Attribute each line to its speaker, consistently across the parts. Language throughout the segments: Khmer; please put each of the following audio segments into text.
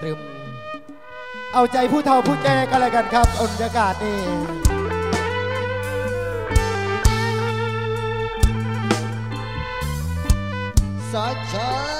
Speaker 1: ตรึม เอาใจผู้เฒ่าผู้แก่กันเลยกันครับบรรยากาศนี่
Speaker 2: สัจจา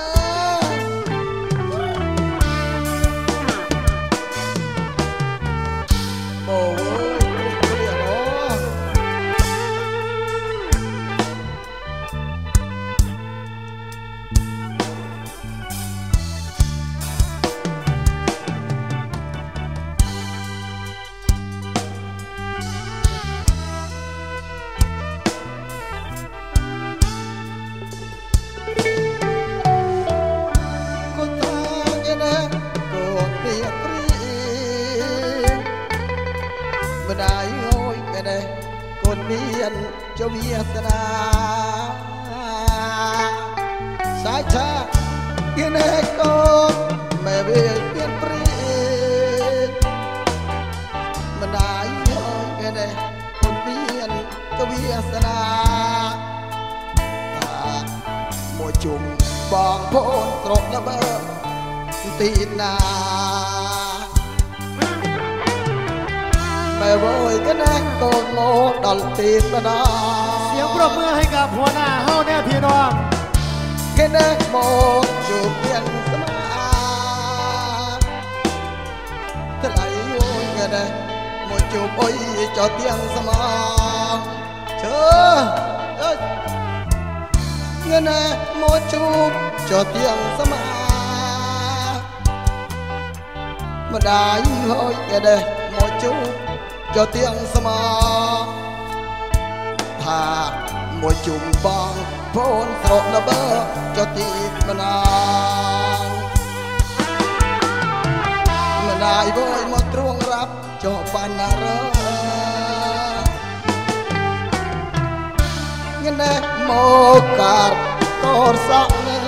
Speaker 2: con đi ăn cho biết ra sai cha nghe nè con mẹ về biết pri mà đại ôi nghe nè con đi ăn cho biết ra មួយជុំបងប្អូនត្រកល្បើទីណា វយកណាកូនមកដល់ទីបណ្ដា
Speaker 1: เสียงปรบมือให้กับหัวหน้าเฮาแน่พี่น้อง
Speaker 2: គេណាមកជួបមានស្មាថ្លៃយូរគេណាមកជួបអុយចោទៀងស្មាជើអើយ nghe nè một chút cho tiếng sớm à mà đã hơi nghe nè một chút cho tiếng sớm à thà một chút bong phôn sọt là bơ cho tiếng mà na mà đại vội một truông rap cho pan na rơ nghe nè một card con sắc nè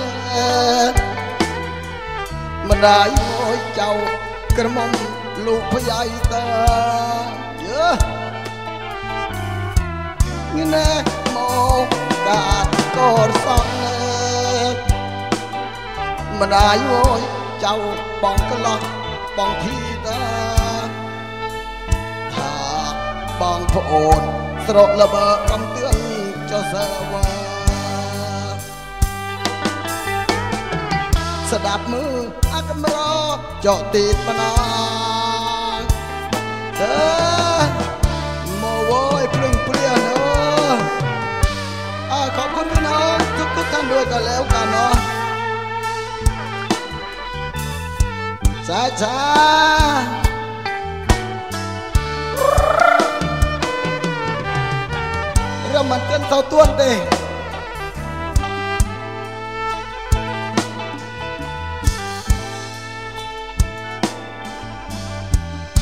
Speaker 2: mà đại ngôi chầu cái mông lục phải dạy ta nhớ nghe nè một card con sắc nè mà đại ngôi chầu bong cái lon bong thi ta thà bong phồn ស្រកល្បើកំទឿនចុះសាវ៉ាស្ដាប់មើលអាកំរចកទីបណាអើមកវ เรียนเนาะขอบคุณพี่น้องทุกทุกท่านด้วยกันแล้วกันเนาะช้าช้าเรามันเต้นเท่าต้วนเด้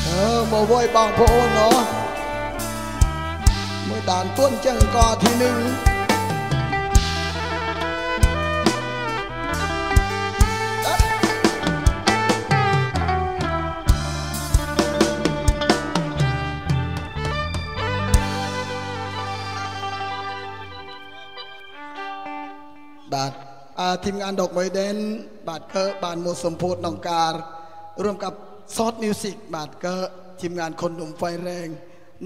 Speaker 2: เออบ่ไว้บางพระโอนเนาะ ต้นจังก่อที่หนึ่งบาททีมงานดอกไม้เด่นบาทเกอบานมสมโพธนองการ ร่วมกับซอสมิวสิกบาทเกอทีมงานคนหนุ่มไฟแรง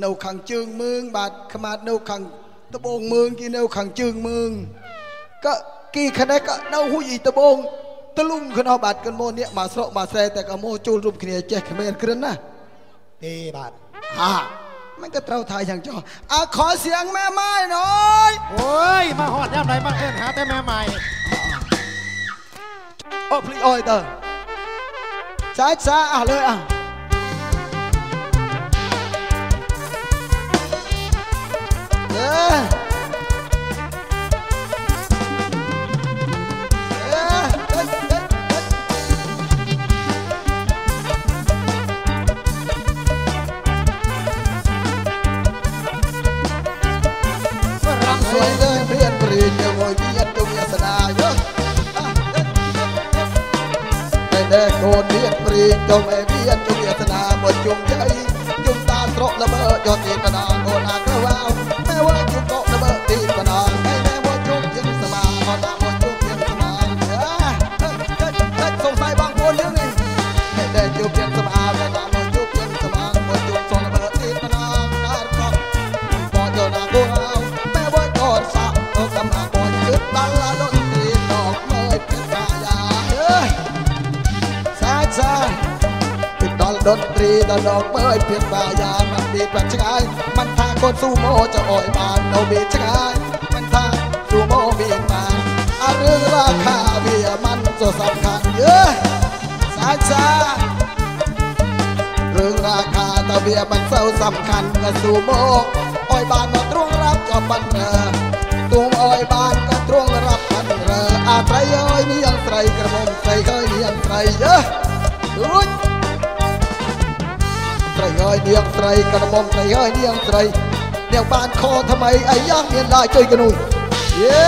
Speaker 2: នៅខាងជើងមឿងបាទខ្មាតនៅខាងត្បូងមឿងគេនៅខាងជើងមឿងក៏គេខនេះក៏នៅហ៊ុយអ៊ីត្បូងទលុងក្នុងបាទកូនមកនេះមកស្រកមកស្រែតែក៏មកចូលរួមគ្នាចេះគ្មានគ្រិនណា
Speaker 1: ดีบาท
Speaker 2: ហាมันก็ត្រូវថាយ៉ាងចុះអើខอเสียงแม่ไม้หน่อย
Speaker 1: โอ้ย มาหอดย่ำไรมาเอิ้นหาแต่แม่ใหม่
Speaker 2: โอ้พลีออยเตอร์ช้าช้าอ่ะเลยอ่ะ เបាយាមិនពីបាត់ឆ្ងាយមិនថាកូនស៊ូម៉ូจะអោយបាននៅពីឆ្ងាយមិនថាស៊ូម៉ូមានបានអររឿងរាខាវាមិនសូសំខាន់យេសាច់សារឿងរាខាតើវាមិនសូវសំខាន់ក៏ស៊ូម៉ូអោយបានមកទ្រង់រាប់ក៏ប៉ុន្តែទួងអោយបានក៏ទ្រង់រាប់ប៉ុន្តែអាត្រីអើយនាងស្រីក្រមុំស្រីហើយនាងស្រីយេរួច ស្រីហើយនាងស្រីក្រមុំស្រីហើយនាងស្រីនាងបានខថ្មីអីយ៉ាងមានឡាយជួយកនុយយេ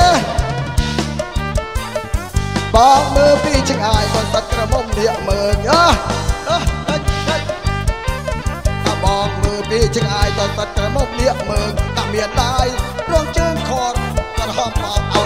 Speaker 2: បងមើលពីឆ្ងាយក៏សឹកក្រមុំនាងមើលយេអើអើអើតាបងមើលពីឆ្ងាយក៏សឹកក្រមុំនាងមើលតាមានឡាយរងជើងខរក្រហមបងអោណ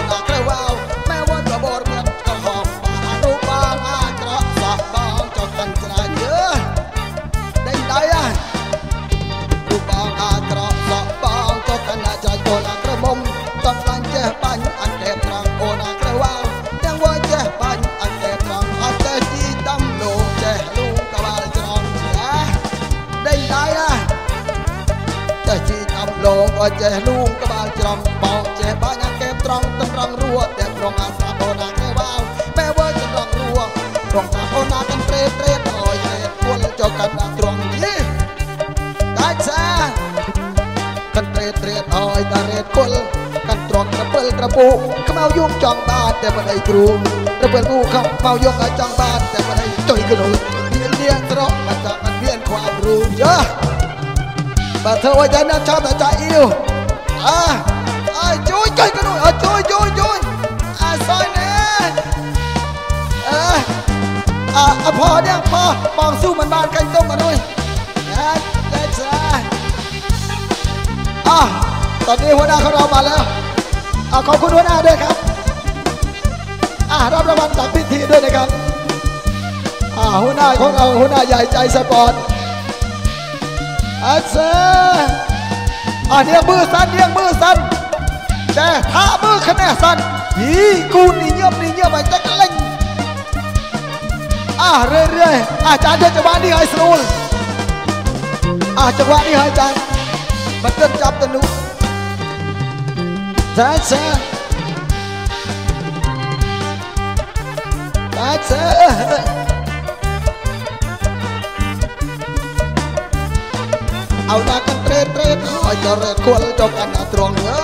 Speaker 2: ាក្រៅវ៉ា รูระเปิดผู้คำเป่ายกงอาจังบ้าน แต่มาได้จอยกระโดดเรียนเรียนสระมาจากมันเรียนความรู้เยอะมาเธอว่าจะนน้ำชาแต่ใจอิ่วอะอ่จุยจอยกระโดดอ่จุยจุยจุยอะซอยเนี่ยอออะพอเนี่ยพอปองสู้มันบ้านกันต้มมาด้วยนะเด็กชาอะตอนนี้หัวหน้าของเรามาแล้วอะขอบคุณหัวหน้าด้วยครับ อะรับรางวัลจากพิธีด้วยนะครับอะหัวหน้าของเราหัวหน้าใหญ่ใจสปอร์ตอาเซอะเนียงมือสั้นเนียงมือสั้นแต่ท่ามือคะแนนสั้นยีกูนี่เงียบนี่เงียบไปจะกรเล่งอะเรื่อยๆอาจารย์เดี๋ยวจังหวะนี้ให้สนุนอะจังหวะนี้ให้จารย์มันเต้นจับตะนุแต่เซ่ عسى ao na kan tre tre ឲ្យចរេតគល់ចុកអាណាត្រង់អើ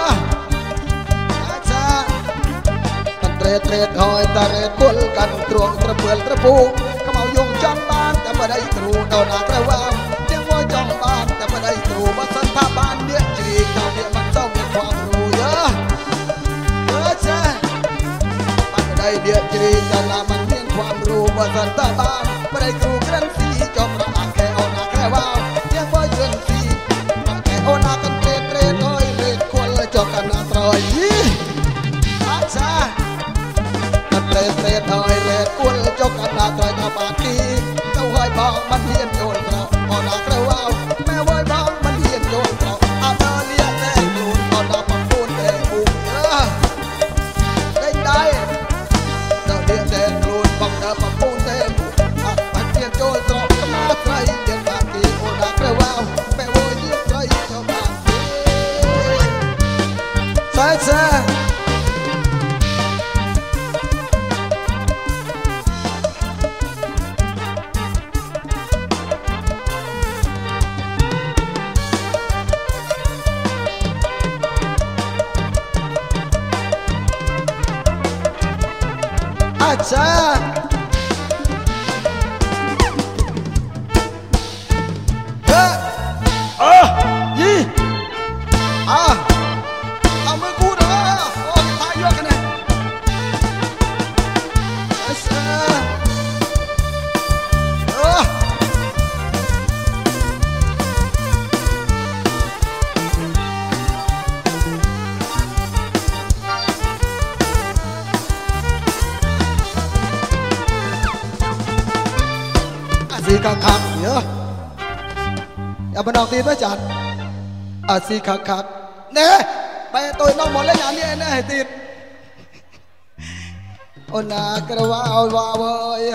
Speaker 2: អាចាកាន់ត្រេតត្រេតហើយតារេតគល់កាន់ត្រង់ត្រពើលត្រពូកុំឲ្យយងចង់បានតែមិនអីគ្រូដល់ណាត្រូវអាទាំងមកចង់បានតែមិនអីគ្រូបើសិនថាបានអ្នកជ្រីកដល់អ្នកបានចង់អ្នកខ្វះគ្រូអើអាចាបានមិនអីអ្នកជ្រីកដល់ណាមិន รูมาสันทาบ้านเนี่ยจีกเท่าเนี่ยมันต้องมีความรู้เยอะเออจ้ามันไม่ได้เดียจีแต่ละมันมีความรู้มาสันทาบ้านไม่ได้ครูกระสีจอมระอาแค่เอาหน้าแค่ว่าวเลี้ยงว่าเกินสี โอนากันเตรดเตรดเอ้ยเรดควรเลยจอกกันนาตรอยยี่อาชากันเตรดเตรดเอ้ยเรดควรเลยจอกกันนาตรอยนาบากีเจ้าห้อยบองมันเฮียนโยน ตีพระจันทร์อาซีคักคักเน่ไปตัวน้องหมดแล้วอย่างนี้แน่ติดโอนากระว่าววาวเอ้ย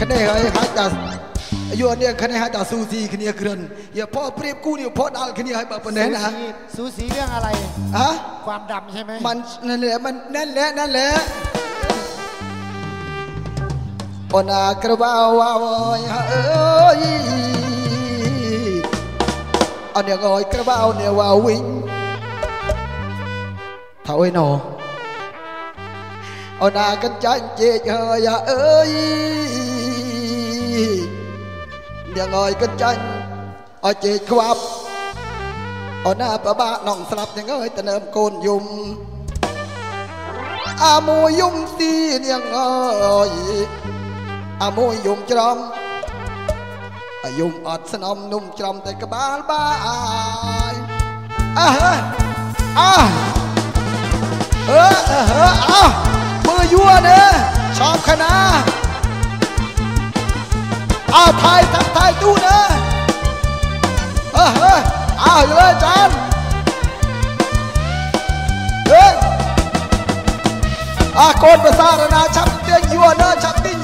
Speaker 2: คะแนนเฮ้ยฮัตตาอยู่อนเนี่ยคะแนนฮัตตาซูซีคะแนนเกินอย่าพ่อเปรียบกู้นี่พ่อดัลคะแนนให้แบบนี้นะซูซีเรื่
Speaker 1: องอะไร
Speaker 2: อะ
Speaker 1: ความดำใช่ไหม
Speaker 2: มันนั่นแหละมันนั่นแหละนั่นแหละ អូនអាក្រវ៉ាវ៉ាវអើយអនយ៉ាងអើយក្រវ៉ាវនេះវ៉ាវិញថាអុយណូអូនអាកិនចាញ់ជេកហើយអើយយ៉ាងអើយកិនចាញ់ឲ្យជេកខ្វាប់អូនណាប្របាក់នងស្លាប់ទាំងអើយតើនឹមកូនយំអាមួយយំទីនាងអើយ អាមួយយំច្រំអាយំអត់ស្នំនំច្រំតែក្បាលបាយអះអះអឺអះមើលយួរណែឆោបខណាអើថៃតាំងថៃទូណែអះអើលើចានអើកូនប្រសារណាឆាប់ទាញយួរណែឆាប់ទាញ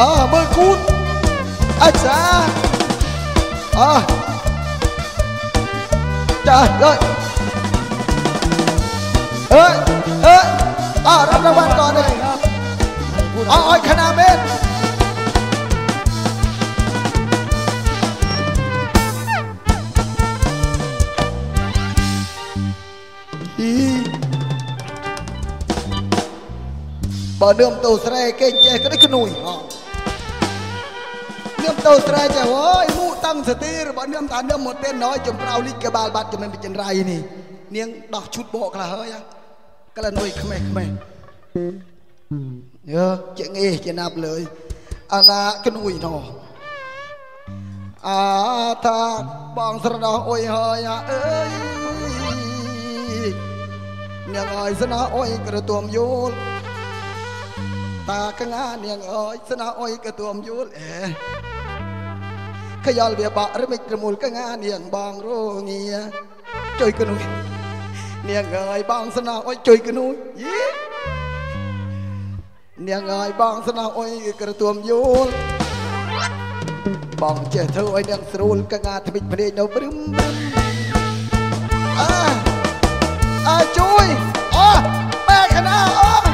Speaker 2: จานเฮ้ยอาโกนภาษาระนาชับเตียงยัวเนอะชับติ้งยัวอ่ามือคูนอาจารย์อ่าจ้าเฮ้ยเฮ้ยเฮ้ยอ่ารับรางวัลก่อนเลย
Speaker 1: ครับให้พูด
Speaker 2: เอาอ้อยคณาเมตรอีបើនឿមតោស្រែគេចេះក៏ដូចក្នួយហ៎ នឿមតោស្រែចេះអូយមូតាំងសទីរបស់នឿមតានឿមមកទេណយចំប្រៅលីកក្បាលបាត់ចំណេញបិចិនរៃនេះនាងដោះឈូតបកខ្លះហើយហ៎ក្លិននុយខ្មេះខ្មេះ Nhớ, chị nghe chị nạp lời À nà cái nùi nó À ta bằng sơ đó ôi hơi à ơi Niang ơi sơ nó ôi cái tuồm vô Ta cái ngã niang ơi sơ nó ôi cái tuồm vô Ê Cái yal bia bạc rơ mịch rơ mùl cái ngã niang bằng rô nghìa Chơi cái nùi Niang ơi bằng sơ nó ôi chơi cái nùi Yeah នាងអើយបងស្នោអុយក្រទួមយូលបងចេះធ្វើឲ្យនាងស្រួលកងាថ្មិចភ្នែកនៅព្រឹមព្រឹមអើអើជួយអូបែកណាអូអូ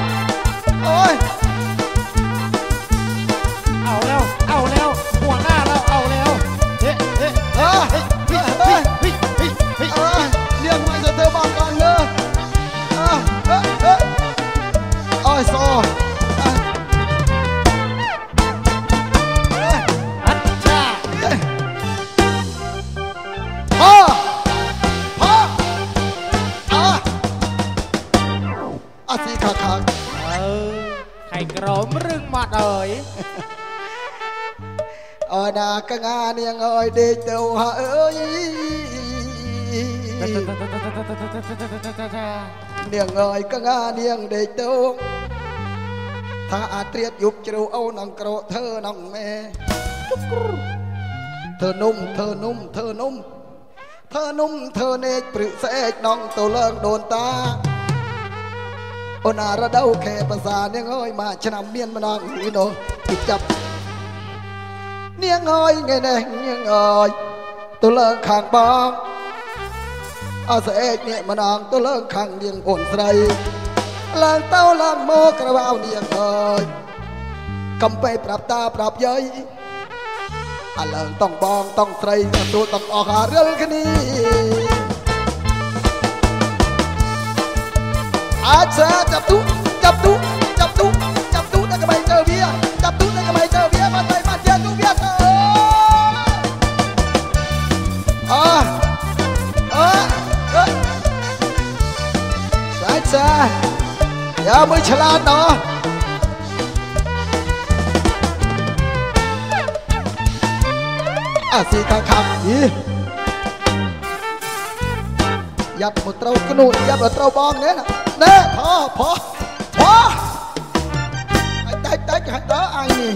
Speaker 2: កងានាងអើយដេកទៅហើអើយនាងអើយកងានាងដេកទៅថាអាត្រៀតយប់ជ្រៅអូនអង្ក្រកធ្វើនងមេធ្វើនំធ្វើនំធ្វើនំធ្វើនំធ្វើនេកព្រឹកស្អែកនងទៅលើងដូនតាអូនអារដូវខែភាសានាងអើយមកឆ្នាំមានម្ដងនេះនោះពីចាប់ នាងហើយថ្ងៃនេះនាងហើយទៅលើខាងបងអសអេកនេះម្ដងទៅលើខាងនាងអូនស្រីឡើងទៅឡើងមកក្រវ៉ៅនាងអើយកំពេប្រាប់តាប្រាប់យាយអាលើងຕ້ອງបងຕ້ອງស្រីទទួលទាំងអស់រិលគ្នាអាចចាប់ទូចាប់ទូចាប់ទូ យ៉ាមើលឆ្លាតណោះអាស៊ីខាងខាងយីយ៉ាប់មកត្រូវក្នូយ៉ាប់មកត្រូវបងនេះណាណែផោផោផោឲ្យដាច់ដាច់ឲ្យដល់អញនេះ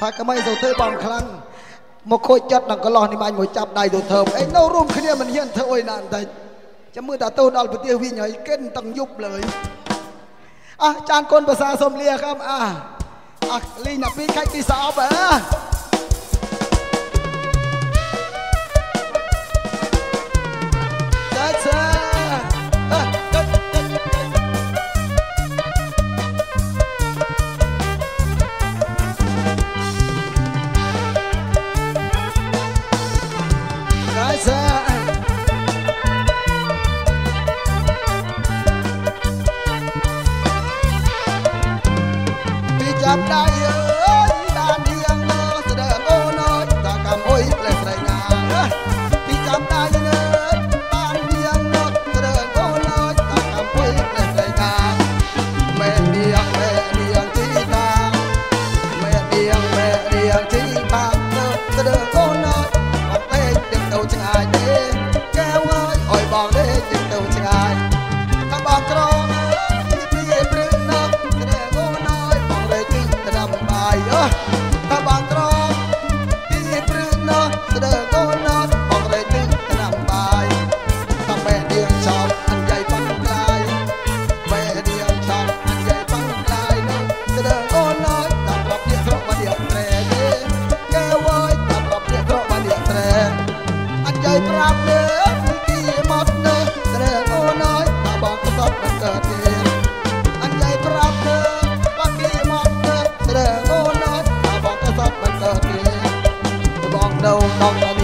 Speaker 2: ថាកុំឲ្យទៅធ្វើបងខ្លាំងមកខូចចិត្តដល់កន្លោះនេះបាញ់មកចាប់ដៃទៅធ្វើអីនៅរួមគ្នាមិនហ៊ានធ្វើអីណាបន្តិចចាំមើលតាទៅដល់ប្រទេសវិញហើយកិនទាំងយប់លើយ អះចានគុណភាសាសុំលាครับអះអះលីងណាពីខាច់ពីសអប់អើ no mong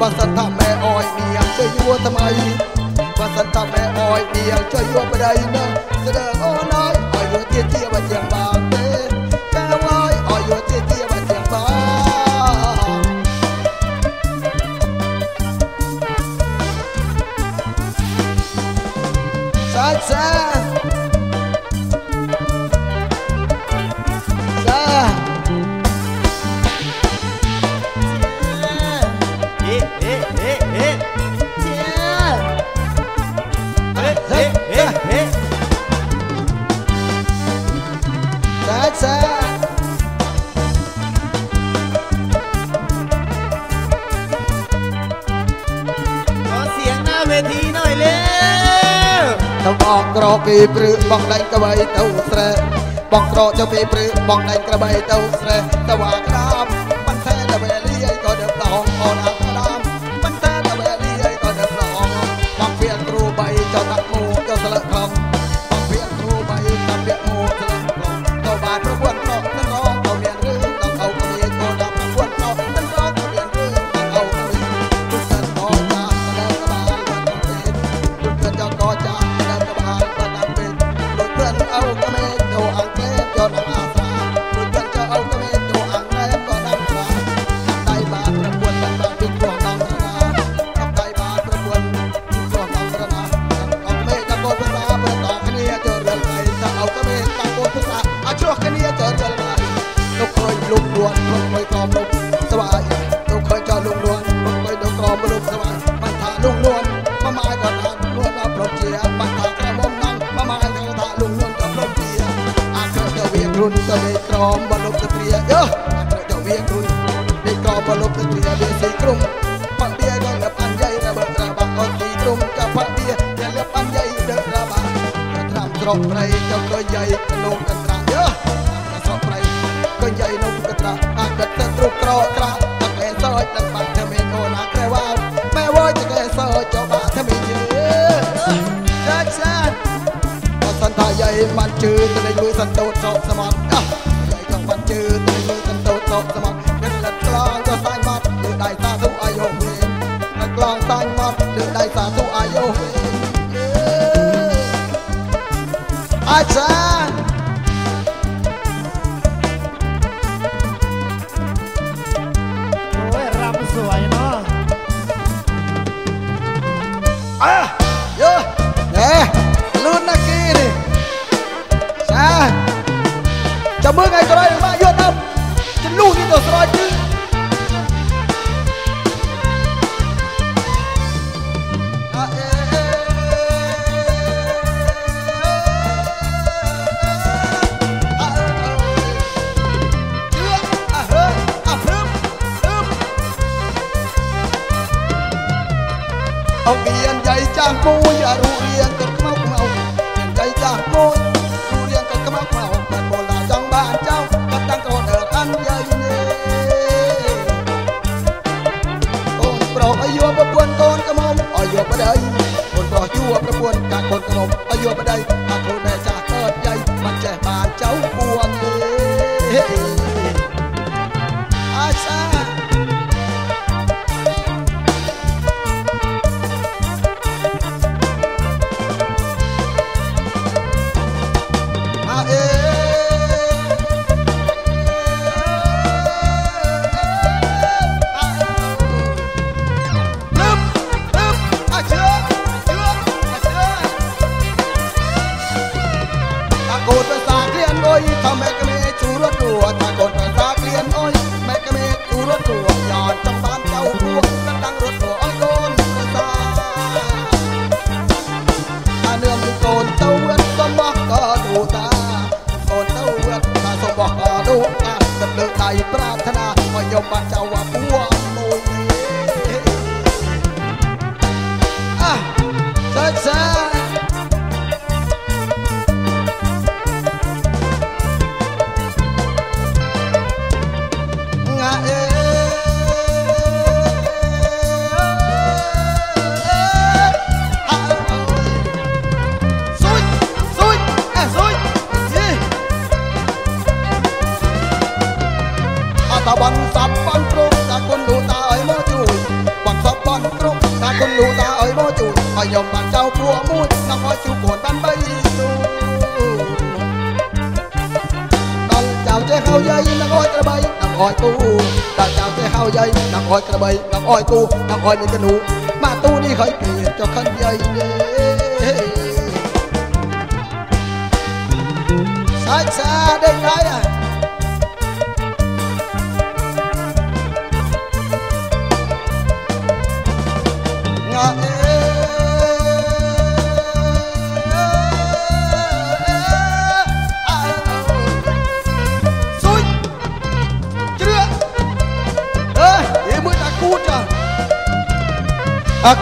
Speaker 2: បើសិនថាម៉ែអ້ອຍនាងជួយយួរថ្មីបើសិនថាម៉ែអ້ອຍនាងជួយយួរប្តីនឹងស្ដើអូនអើយឲ្យយួរទៀតជាបើជាបានទេ ទៅបងក្រពីព្រឹកបងដៃក្បីទៅស្រែបងក្រចាំពីព្រឹកបងដៃក្បីទៅស្រែទៅអាក្ដាប់ កមេកាកូនពុសាអាជ្រោះគ្នាចរចលមកលោកឃើញលោកលួនលោកមិនក៏លោកស្វាយលោកឃើញចោលលោកលួនមិនមិនក៏មនុស្សស្វាយបានថាលោកលួនមកមកក៏ថាលួនដល់ប្រជាបានថាក្រមុំដល់មកមកក៏ថាលោកលួនក៏ប្រជាអាក្រទៅវាខ្លួនទៅលេក្រមបលុកទៅព្រាយោអាក្រទៅវាខ្លួនលេក្រមបលុកទៅព្រាវាសីក្រុមបាក់វាក៏ដល់បានយាយនៅបើត្រាបាក់អត់ទីក្រុមក៏បាក់វាតែលើបានយាយដល់ត្រាបាក់ត្រាំក្របព្រៃ បានជឿទៅលេងមួយសន្តោតសោកសមត់អោះយាយចង់បានជឿទៅលេងមួយសន្តោតសោកសមត់នឹងលឹកក្លងទៅសាយមាត់លើដៃសាទុអាយុវិញលឹកក្លងសាយមាត់លើដៃសាទុអាយុអាចា មក chào chế hao dây, nằm hỏi cái bay, nằm hỏi tu Đằng chào chế hao dây, nằm hỏi cái bay, nằm hỏi tu Nằm hỏi những cái nụ, mà tu đi khởi kiện cho khăn dây nè Sách xa đây cái à Ngạ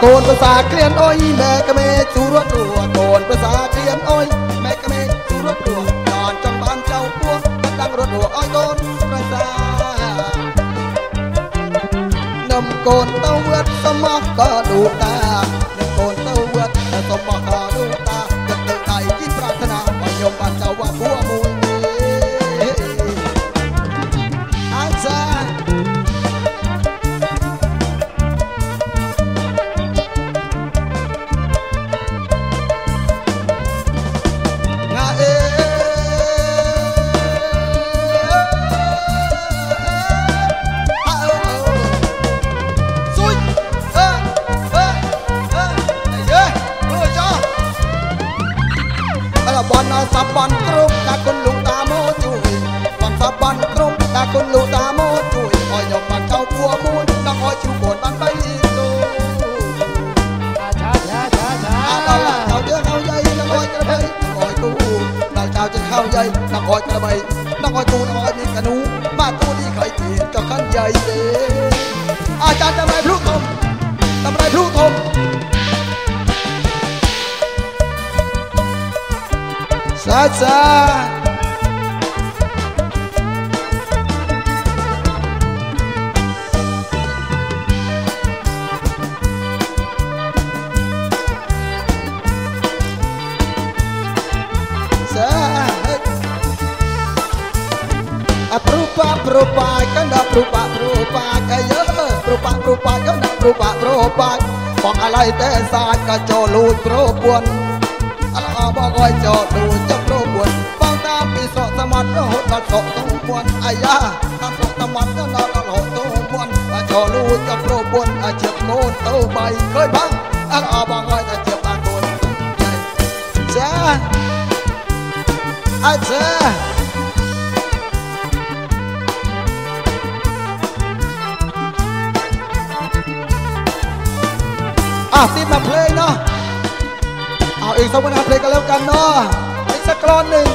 Speaker 2: កូនភាសាក្លៀនអុយម៉ែក្មេជួរត់រួកូនភាសាក្លៀនអុយម៉ែក្មេជួរត់រួដល់ចង់បានចៅពោះដាំរត់រួឲ្យកូនប្រសានំកូនទៅវត្តសមោះក៏ឌូតា จเสีย
Speaker 1: อาจา
Speaker 2: รย์ทำไมพลุทมทำไมพลุทมซาซา កណ្ដាព្រុបាព្រុបាបងអាឡៃតែសាច់ក៏ចូលលួចប្រពន្ធអឡអបងឲ្យចូលលួចចាប់ប្រពន្ធបងតាមពីស្រកសមុទ្ររហូតដល់ស្រកទុំពន្ធអាយ៉ាតាមស្រកសមុទ្រដល់ដល់រហូតទុំពន្ធចូលលួចចាប់ប្រពន្ធអាជិបកូនទៅបីឃើញបងអឡអបងឲ្យតែជិបបានកូនចាអាចា อะตีมมาเพลงเนาะเอาอีกสักวันนะเพลงกันแล้วกันเนาะอีกสักกรอนหนึ่ง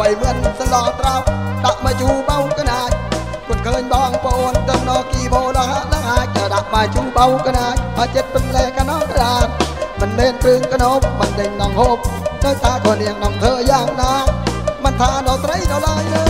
Speaker 2: វ័យមឿនសន្លងត្រោដាក់មកជូបោកណាចគាត់ឃើញបងប្អូនទៅណគីបោដល់ឡើងអាចទៅដាក់មកជូបោកណាចមកចិត្តពឹងលែកណោក្រានមិនមែនព្រឹងកណោបមិនដេញនងហូបទៅថាក៏នាងនងធ្វើយ៉ាងណាមិនថាដល់ស្រីដល់ឡើយទេ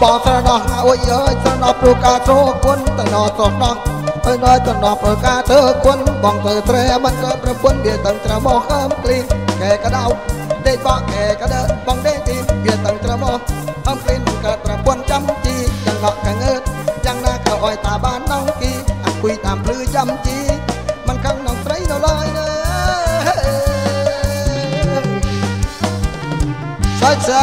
Speaker 2: បងស្រណោះអួយអើយស្រណោះព្រោះការចូលគុណតណោះស្រណោះអើយណោះស្រណោះព្រោះការធ្វើគុណបងធ្វើត្រែមិនក៏ប្រពន្ធវាទាំងត្រមោះអើមគ្លីកែកដៅដេកបកកែកដើបងដេកទីវាទាំងត្រមោះអើមគ្លីមិនកើតប្រពន្ធចាំជីយ៉ាងណក់កងើតយ៉ាងណាក៏អោយតាបានដងគីអពុយតាមភ្លឺចាំជីមិនខឹងនងត្រីនៅឡើយណាសាច់សា